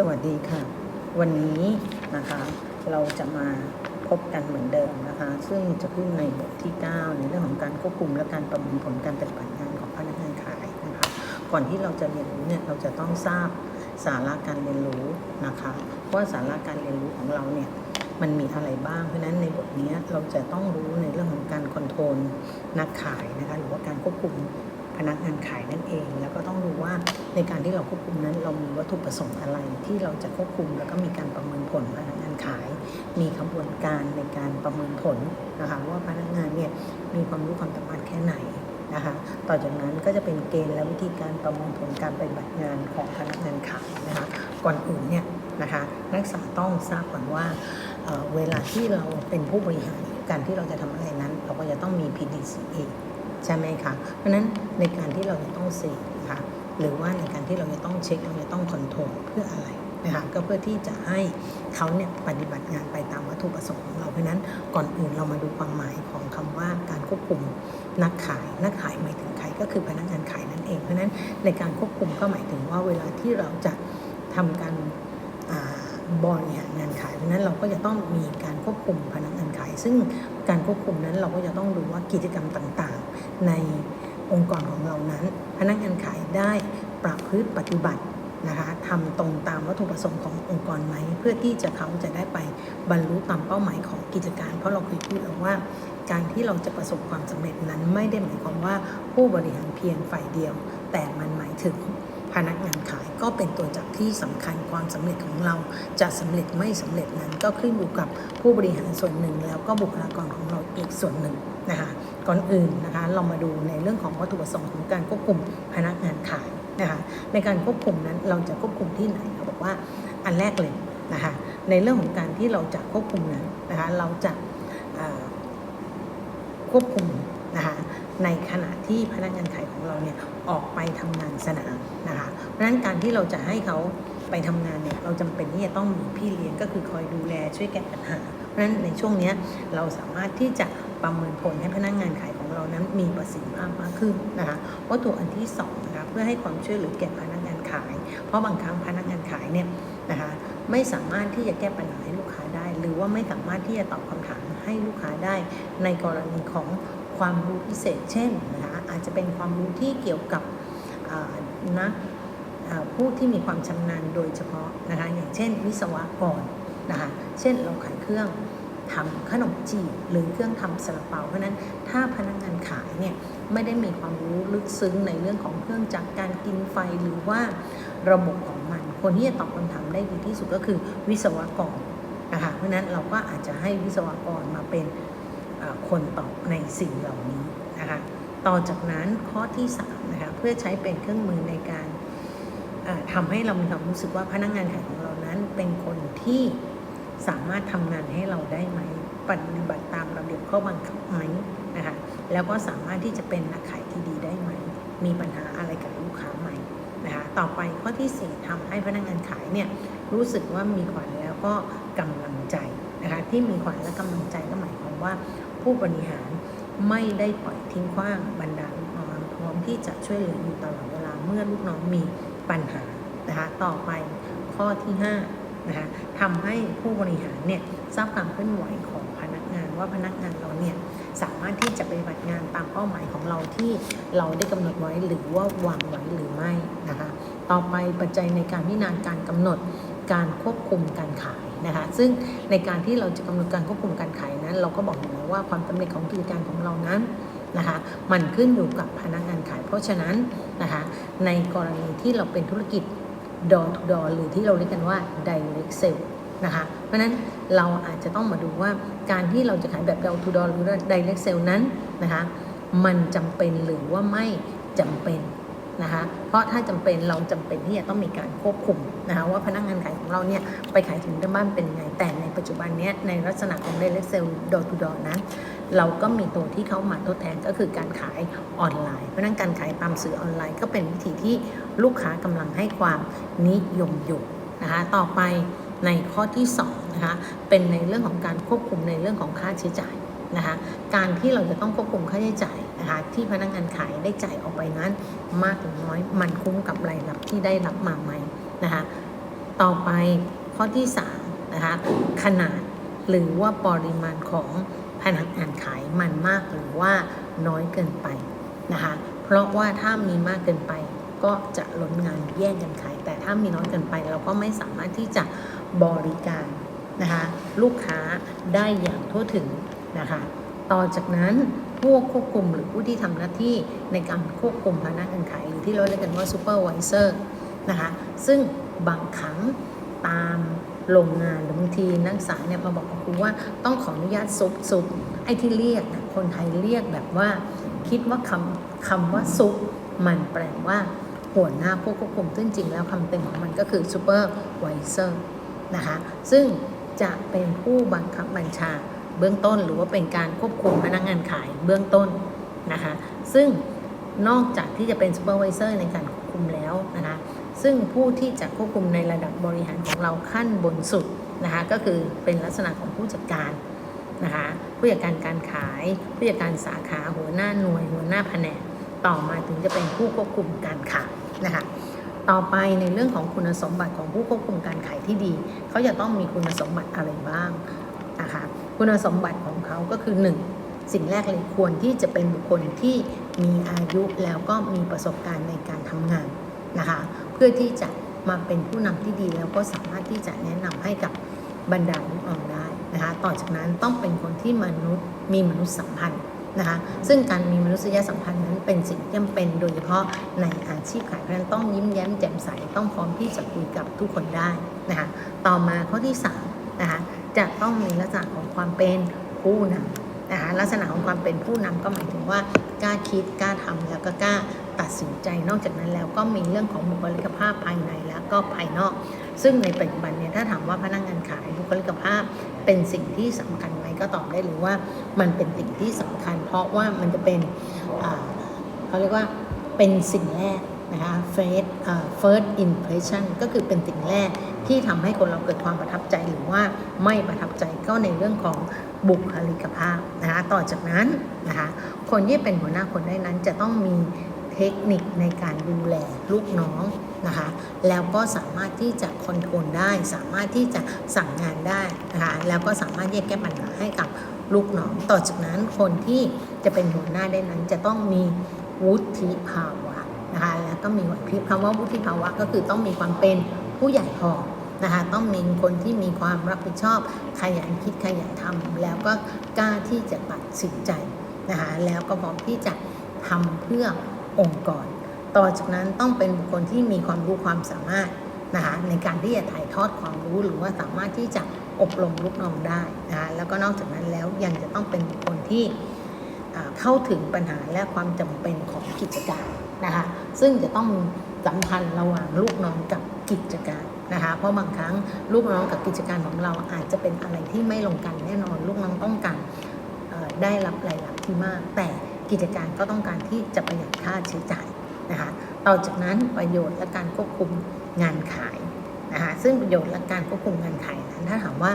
สวัสดีค่ะ วันนี้นะคะเราจะมาพบกันเหมือนเดิมนะคะ ซึ่งจะขึ้นในบทที่ 9 ในเรื่องของการควบคุมและการประเมินผลการปฏิบัติงานของพนักงานขายนะคะ ก่อนที่เราจะเรียนรู้เนี่ยเราจะต้องทราบสาระการเรียนรู้นะคะว่าสาระการเรียนรู้ของเราเนี่ยมันมีอะไรบ้าง เพราะฉะนั้นในบทนี้เราจะต้องรู้ในเรื่องของการคอนโทรลนักขายนะคะหรือว่าการควบคุม พนักงานขายนั่นเอง แล้วก็ต้องรู้ว่าในการที่เราควบคุมนั้น เรามีวัตถุประสงค์อะไรที่เราจะควบคุม แล้วก็มีการประเมินผลพนักงานขาย มีกระบวนการในการประเมินผลนะคะว่าพนักงานเนี่ยมีความรู้ความสามารถแค่ไหนนะคะต่อจากนั้นก็จะเป็นเกณฑ์และวิธีการประเมินผลการปฏิบัติงานของพนักงานขายนะคะก่อนอื่นเนี่ยนะคะนักศึกษาต้องทราบก่อนว่าเเวลาที่เราเป็นผู้บริหารการที่เราจะทำอะไรนั้น เราก็จะต้องมี PDCA ใช่ไหมคะ เพราะฉะนั้นในการที่เราจะต้องเซฟนะคะหรือว่าในการที่เราจะต้องเช็คเราจะต้องคอนโทรลเพื่ออะไรนะคะก็เพื่อที่จะให้เขาเนี่ยปฏิบัติงานไปตามวัตถุประสงค์ของเราเพราะนั้นก่อนอื่นเรามาดูความหมายของคำว่าการควบคุมนักขายนักขายหมายถึงใครก็คือพนักงานขายนั่นเอง เพราะนั้นในการควบคุมก็หมายถึงว่าเวลาที่เราจะทำการอ่าบริหารงานขายเพราะนั้นเราก็จะต้องมีการควบคุมพนักงานขาย ซึ่งการควบคุมนั้นเราก็จะต้องดูว่ากิจกรรมต่าง ในองค์กรของเรานั้น พนักงานขายได้ประพฤติปฏิบัตินะคะทำตรงตามวัตถุประสงค์ขององค์กรไหม เพื่อที่จะเขาจะได้ไปบรรลุตามเป้าหมายของกิจการ เพราะเราเคยพูดแล้วว่า การที่เราจะประสบความสำเร็จนั้นไม่ได้หมายความว่าผู้บริหารเพียงฝ่ายเดียว แต่มันหมายถึง พนักงานขายก็เป็นตัวจักที่สำคัญความสำเร็จของเราจะสำเร็จไม่สำเร็จนั้น ก็ขึ้นอยู่กับผู้บริหารส่วนหนึ่ง แล้วก็บุคลากรของเราอีกส่วนหนึ่งนะคะก่อนอื่นนะคะเรามาดูในเรื่องของวัตถุประสงค์ของการควบคุมพนักงานขายนะคะในการควบคุมนั้นเราจะควบคุมที่ไหนเขาบอกว่าอันแรกเลยนะคะในเรื่องของการที่เราจะควบคุมนั้นนะคะเราจะควบคุมนะคะในขณะที่พนักงานขายของเราเนี่ยออกไปทำงานสนามนะคะ เพราะฉะนั้นการที่เราจะให้เขาไปทำงานเนี่ยเราจำเป็นที่จะต้องมีพี่เลี้ยงก็คือคอยดูแลช่วยแก้ปัญหา เพราะฉะนั้นในช่วงนี้เราสามารถที่จะประเมินผลให้พนักงานขายของเรานั้นมีประสิทธิภาพมากขึ้นนะคะวัตถุอันที่สองนะคะเพื่อให้ความช่วยเหลือแก่พนักงานขาย เพราะบางครั้งพนักงานขายเนี่ยนะคะไม่สามารถที่จะแก้ปัญหาให้ลูกค้าได้ หรือว่าไม่สามารถที่จะตอบคำถามให้ลูกค้าได้ ในกรณีของความรู้พิเศษ เช่นนะคะอาจจะเป็นความรู้ที่เกี่ยวกับนัก ผู้ที่มีความชำนาญโดยเฉพาะนะคะอย่างเช่น วิศวกรนะคะเช่นเราขายเครื่องทำขนมจีบหรือเครื่องทำซาลาเปาเพราะนั้นถ้าพนักงานขายเนี่ยไม่ได้มีความรู้ลึกซึ้งในเรื่องของเครื่องจักรการกินไฟหรือว่าระบบของมัน คนที่จะตอบคำถามได้ดีที่สุดก็คือวิศวกรนะคะเพราะนั้นเราก็อาจจะให้วิศวกรมาเป็นคนตอบในสิ่งเหล่านี้นะคะต่อจากนั้นข้อที่3นะคะเพื่อใช้เป็นเครื่องมือในการ ทำให้เรามีความรู้สึกว่าพนักงานขายของเรานั้นเป็นคนที่สามารถทำงานให้เราได้ไหมปฏิบัติตามระเบียบข้อบังคับไหมนะคะแล้วก็สามารถที่จะเป็นนักขายที่ดีได้ไหม มีปัญหาอะไรกับลูกค้าไหมนะคะต่อไปข้อที่ 4ทำให้พนักงานขายเนี่ยรู้สึกว่ามีขวัญแล้วก็กำลังใจนะคะที่มีขวัญและกำลังใจก็หมายความว่าผู้บริหารไม่ได้ปล่อยทิ้งขว้างบรรดาลูกน้องพร้อมที่จะช่วยเหลืออยู่ตลอดเวลาเมื่อลูกน้องมี ปัญหานะคะต่อไปข้อที่5นะคะทำให้ผู้บริหารเนี่ยทราบความเคลื่อนไหวของพนักงานว่าพนักงานเราเนี่ยสามารถที่จะปฏิบัติงานตามเป้าหมายของเราที่เราได้กำหนดไว้หรือว่าวางไว้หรือไม่นะคะต่อไปปัจจัยในการพิจารณาการกำหนดการควบคุมการขายนะคะซึ่งในการที่เราจะกำหนดการควบคุมการขายนั้น เราก็บอกอยู่แล้วว่าความสำเร็จของกิจการของเรานั้น นะคะมันขึ้นอยู่กับพนักงานขาย เพราะฉะนั้นนะคะในกรณีที่เราเป็นธุรกิจดอทดอหรือที่เราเรียกกันว่า direct sale นะคะเพราะฉะนั้นเราอาจจะต้องมาดูว่าการที่เราจะขายแบบ door to door หรือ direct sale นั้นนะคะมันจำเป็นหรือว่าไม่จำเป็น นะคะเพราะถ้าจำเป็นเราจำเป็นที่จะต้องมีการควบคุมนะคะว่าพนักงานขายของเราเนี่ยไปขายถึงบ้านเป็นยังไงแต่ในปัจจุบันนี้ในลักษณะของ direct sale door to door นั้นเราก็มีตัวที่เข้ามาทดแทนก็คือการขายออนไลน์ เพราะนั้นการขายตามสื่อออนไลน์ ก็เป็นวิธีที่ลูกค้ากำลังให้ความนิยมอยู่นะคะต่อไปในข้อที่2นะคะเป็นในเรื่องของการควบคุมในเรื่องของค่าใช้จ่ายนะคะการที่เราจะต้องควบคุมค่าใช้จ่าย คะที่พนักงานขายได้จ่ายออกไปนั้น มากหรือน้อยมันคุ้มกับรายรับที่ได้รับมาไหมนะคะต่อไปข้อที่3นะคะขนาดหรือว่าปริมาณของพนักงานขายมันมากหรือว่าน้อยเกินไปนะคะเพราะว่าถ้ามีมากเกินไปก็จะล้นงานแย่งกันขาย แต่ถ้ามีน้อยเกินไป เราก็ไม่สามารถที่จะบริการนะคะลูกค้าได้อย่างทั่วถึงนะคะ ต่อจากนั้น ผู้ควบคุมหรือผู้ที่ทำหน้าที่ในการควบคุมพนักงานขายหรือที่เราเรียกกันว่าซูเปอร์วิเซอร์นะคะซึ่งบางครั้งตามโรงงานหรือบางทีนักศึกษาเนี่ยมาบอกกับครูว่าต้องขออนุญาตซุปซุปไอ้ที่เรียกนะคนไทยเรียกแบบว่า คิดว่าคำคำว่าซุปมันแปลว่าหัวหน้าผู้ควบคุมซึ่งจริงแล้วคำเต็มของมันก็คือซูเปอร์วิเซอร์นะคะซึ่งจะเป็นผู้บังคับบัญชา เบื้องต้นหรือว่าเป็นการควบคุมพนักงานขายเบื้องต้นนะคะซึ่งนอกจากที่จะเป็นซูเปอร์วิเซอร์ในการควบคุมแล้วนะคะซึ่งผู้ที่จะควบคุมในระดับบริหารของเราขั้นบนสุดนะคะก็คือเป็นลักษณะของผู้จัดการนะคะผู้จัดการการขาย ผู้จัดการสาขาหัวหน้าหน่วย หัวหน้าแผนกต่อมาถึงจะเป็นผู้ควบคุมการขายนะคะต่อไปในเรื่องของคุณสมบัติของผู้ควบคุมการขายที่ดี เขาจะต้องมีคุณสมบัติอะไรบ้าง นะคะคุณสมบัติของเขาก็คือ 1. สิ่งแรกเลยควรที่จะเป็นบุคคลที่มีอายุแล้วก็มีประสบการณ์ในการทำงานนะคะเพื่อที่จะมาเป็นผู้นำที่ดีแล้วก็สามารถที่จะแนะนำให้กับบรรดาลูกน้องได้นะคะต่อจากนั้นต้องเป็นคนที่มนุษย์มีมนุษยสัมพันธ์นะคะซึ่งการมีมนุษยสัมพันธ์นั้นเป็นสิ่งที่จำเป็นโดยเฉพาะในอาชีพขายเพราะฉะนั้นต้องยิ้มแย้มแจ่มใสต้องพร้อมที่จะคุยกับทุกคนได้นะคะต่อมาข้อที่3นะคะ จะต้องมีลักษณะของความเป็นผู้นำนะคะลักษณะของความเป็นผู้นำก็หมายถึงว่ากล้าคิดกล้าทำแล้วก็กล้าตัดสินใจนอกจากนั้นแล้วก็มีเรื่องของบุคลิกภาพภายในแล้วก็ภายนอก ซึ่งในปัจจุบันเนี่ยถ้าถามว่าพนักงานขายบุคลิกภาพเป็นสิ่งที่สำคัญไหมก็ตอบได้เลยว่ามันเป็นสิ่งที่สำคัญ เพราะว่ามันจะเป็นเขาเรียกว่าเป็นสิ่งแรก นะคะ first อ่า first impression ก็คือเป็นสิ่งแรกที่ทำให้คนเราเกิดความประทับใจหรือว่าไม่ประทับใจก็ในเรื่องของบุคลิกภาพนะคะต่อจากนั้นนะคะคนที่เป็นหัวหน้าคนได้นั้นจะต้องมีเทคนิคในการดูแลลูกน้องนะคะแล้วก็สามารถที่จะคอนโทรลได้ สามารถที่จะสั่งงานได้นะคะแล้วก็สามารถแยกแก้ปัญหาให้กับลูกน้อง ต่อจากนั้นคนที่จะเป็นหัวหน้าได้นั้นจะต้องมีวุฒิภาวะ นะคะแล้วก็มีไหวพริบคำว่าวุฒิภาวะก็คือต้องมีความเป็นผู้ใหญ่พอนะคะต้องมีคนที่มีความรับผิดชอบขยันคิดขยันทำแล้วก็กล้าที่จะตัดสินใจนะคะแล้วก็พร้อมที่จะทำเพื่อองค์กร ต่อจากนั้นต้องเป็นบุคคลที่มีความรู้ความสามารถนะคะในการที่จะถ่ายทอดความรู้หรือว่าสามารถที่จะอบรมลูกน้องได้นะคะแล้วก็นอกจากนั้นแล้วยังจะต้องเป็นบุคคลที่ เข้าถึงปัญหาและความจำเป็นของกิจการนะคะซึ่งจะต้องสัมพันธ์ระหว่างลูกน้องกับกิจการนะคะเพราะบางครั้งลูกน้องกับกิจการของเราอาจจะเป็นอะไรที่ไม่ลงกันแน่นอน ลูกน้องต้องการได้รับรายรับที่มาก แต่กิจการก็ต้องการที่จะประหยัดค่าใช้จ่ายนะคะต่อจากนั้นประโยชน์และการควบคุมงานขายนะคะซึ่งประโยชน์และการควบคุมงานขายนั้นถ้าถามว่า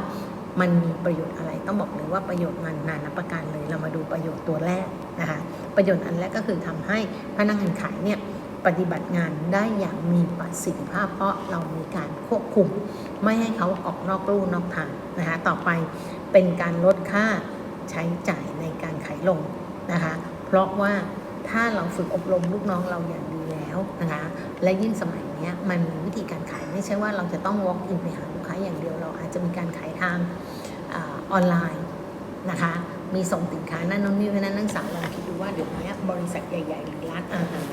มันมีประโยชน์อะไรต้องบอกเลยว่าประโยชน์มันนานับประการเลยเรามาดูประโยชน์ตัวแรกนะคะประโยชน์อันแรกก็คือทำให้พนักงานขายเนี่ยปฏิบัติงานได้อย่างมีประสิทธิภาพ เพราะเรามีการควบคุม ไม่ให้เขาออกนอกลู่นอกทางนะคะต่อไปเป็นการลดค่าใช้จ่ายในการขายลงนะคะเพราะว่าถ้าเราฝึกอบรมลูกน้องเราอย่าง นะคะและยิ่งสมัยนี้มันมีวิธีการขายไม่ใช่ว่าเราจะต้อง walk in ไปหาลูกค้าอย่างเดียวเราอาจจะมีการขายทางออนไลน์นะคะมีส่งสินค้านั่นนู่นนี่เพราะนั้นนักศึกษาลองคิดดูว่าเดี๋ยวนี้บริษัทใหญ่ ๆ หรือร้านอาหาร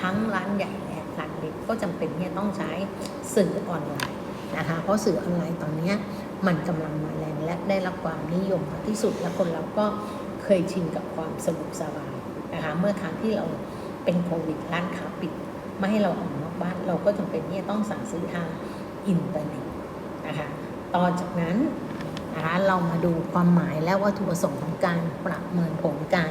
ทั้งร้านใหญ่และร้านเล็กก็จำเป็นที่จะต้องใช้สื่อออนไลน์นะคะเพราะสื่อออนไลน์ตอนนี้มันกำลังมาแรงและได้รับความนิยมมากที่สุดและคนเราก็เคยชินกับความสะดวกสบายนะคะเมื่อครั้งที่เรา เป็นโควิดร้านค้าปิด ไม่ให้เราออกนอกบ้านเราก็จำเป็นที่จะต้องสั่งซื้อทางอินเทอร์เน็ตนะคะต่อจากนั้นนะคะเรามาดูความหมายและวัตถุประสงค์ของการประเมินผลการ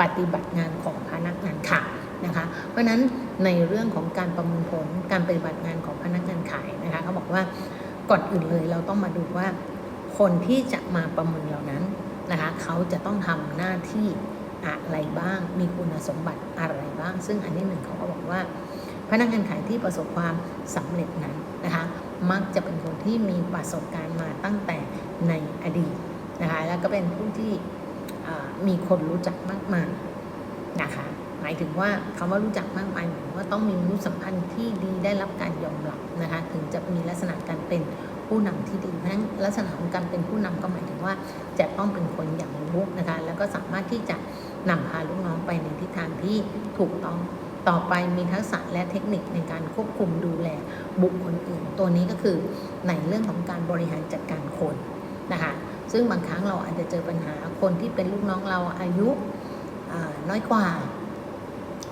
ปฏิบัติงานของพนักงานขายนะคะเพราะฉะนั้นในเรื่องของการประเมินผลการปฏิบัติงานของพนักงานขายนะคะเขาบอกว่าก่อนอื่นเลยเราต้องมาดูว่า คนที่จะมาประเมินเหล่านั้นนะคะเขาจะต้องทำหน้าที่อะไรบ้างมีคุณสมบัติอะไร บ้าง ซึ่งอันที่หนึ่งเขาก็บอกว่า พนักงานขายที่ประสบความสำเร็จนั้นนะคะมักจะเป็นคนที่มีประสบการณ์มาตั้งแต่ในอดีตนะคะแล้วก็เป็นผู้ที่มีคนรู้จักมากมายนะคะหมายถึงว่าคำว่ารู้จักมากมายหมายถึงว่าต้องมีมนุษยสัมพันธ์ที่ดีได้รับการยอมรับนะคะถึงจะมีลักษณะการเป็น ผู้นำที่ดีนั้นลักษณะของการเป็นผู้นำก็หมายถึงว่าจะต้องเป็นคนอย่างรู้นะคะแล้วก็สามารถที่จะนำพาลูกน้องไปในทิศทางที่ถูกต้องต่อไปมีทักษะและเทคนิคในการควบคุมดูแลบุคคลอื่น ตัวนี้ก็คือในเรื่องของการบริหารจัดการคนนะคะซึ่งบางครั้งเราอาจจะเจอปัญหาคนที่เป็นลูกน้องเราอายุน้อยกว่า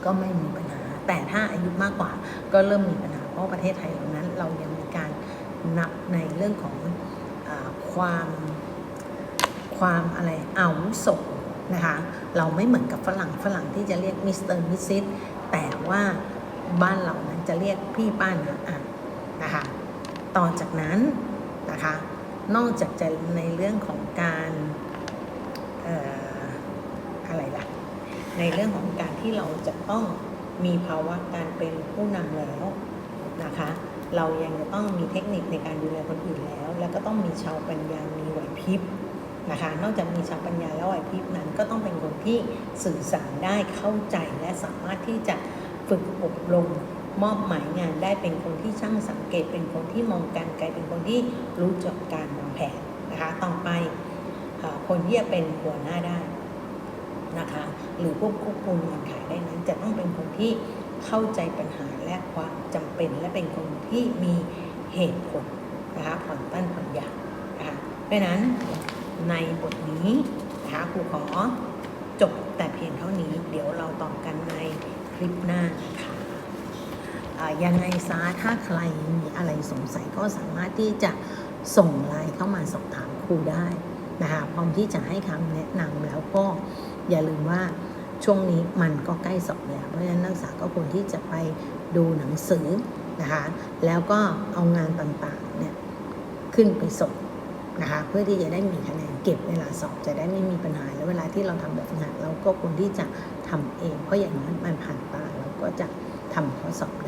ก็ไม่มีปัญหา แต่ถ้าอายุมากกว่าก็เริ่มมีปัญหาเพราะประเทศไทยเรานั้น เรายังมีการ นับในเรื่องของอความความอะไรอาวุโสนะคะเราไม่เหมือนกับฝรั่งฝรั่งที่จะเรียกมิสเตอร์มิสซิสแต่ว่าบ้านเรานั้นจะเรียกพี่ป้านาอานะคะต่อจากนั้นนะคะนอกจากจะในเรื่องของการอออะไรล่ะในเรื่องของการที่เราจะต้องมีภาวะการเป็นผู้นำแล้วนะคะ เรายังจะต้องมีเทคนิคในการดูแลคนอื่นแล้ว แล้วก็ต้องมีชาวปัญญา มีไหวพริบนะคะ นอกจากมีชาวปัญญาแล้วไหวพริบนั้นก็ต้องเป็นคนที่สื่อสารได้เข้าใจและสามารถที่จะฝึกอบรมมอบหมายงานได้เป็นคนที่ช่างสังเกต เป็นคนที่มองการไกลเป็นคนที่รู้จักการวางแผนนะคะต่อไปคนที่จะเป็นหัวหน้าได้นะคะหรือพวกควบคุมงานขายได้นั้นจะต้องเป็นคนที่ เข้าใจปัญหาและความจำเป็น และเป็นคนที่มีเหตุผลนะคะผ่อนต้านผ่อนหยาบนะคะเพราะนั้นในบทนี้นะคะครูขอจบแต่เพียงเท่านี้ เดี๋ยวเราต่อกันในคลิปหน้านะคะอ่ายังไงซะถ้าใครมีอะไรสงสัยก็สามารถที่จะส่งไลน์เข้ามาสอบถามครูได้นะคะพร้อมที่จะให้คำแนะนำแล้วก็อย่าลืมว่า ช่วงนี้มันก็ใกล้สอบแล้ว เพราะฉะนั้นนักศึกษาก็ควรที่จะไปดูหนังสือนะคะแล้วก็เอางานต่างๆเนี่ยขึ้นไปส่งนะคะเพื่อที่จะได้มีคะแนนเก็บเวลาสอบจะได้ไม่มีปัญหาแล้วเวลาที่เราทำแบบฝึกหัดเราก็ควรที่จะทำเอง เพราะอย่างนั้นมันผ่านตาเราก็จะทำข้อสอบได้